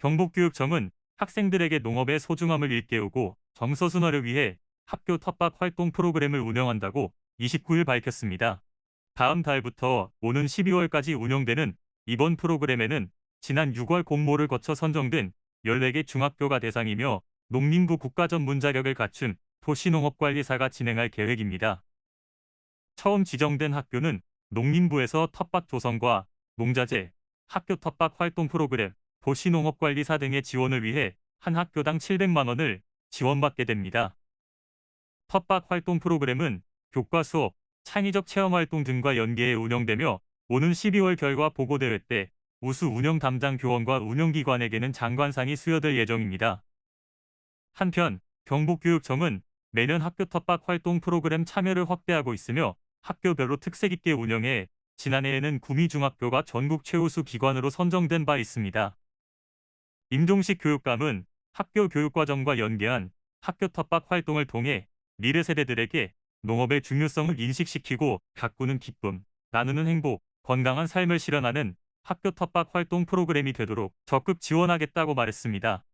경북교육청은 학생들에게 농업의 소중함을 일깨우고 정서 순화를 위해 학교 텃밭 활동 프로그램을 운영한다고 29일 밝혔습니다. 다음 달부터 오는 12월까지 운영되는 이번 프로그램에는 지난 6월 공모를 거쳐 선정된 14개 중학교가 대상이며 농림부 국가전문 자격을 갖춘 도시농업관리사가 진행할 계획입니다. 처음 지정된 학교는 농림부에서 텃밭 조성과 농자재, 학교 텃밭 활동 프로그램, 도시농업관리사 등의 지원을 위해 한 학교당 700만 원을 지원받게 됩니다. 텃밭 활동 프로그램은 교과 수업, 창의적 체험 활동 등과 연계해 운영되며 오는 12월 결과 보고대회 때 우수 운영 담당 교원과 운영기관에게는 장관상이 수여될 예정입니다. 한편 경북교육청은 매년 학교 텃밭 활동 프로그램 참여를 확대하고 있으며 학교별로 특색 있게 운영해 지난해에는 구미중학교가 전국 최우수 기관으로 선정된 바 있습니다. 임종식 교육감은 학교 교육과정과 연계한 학교 텃밭 활동을 통해 미래 세대들에게 농업의 중요성을 인식시키고 가꾸는 기쁨, 나누는 행복, 건강한 삶을 실현하는 학교 텃밭 활동 프로그램이 되도록 적극 지원하겠다고 말했습니다.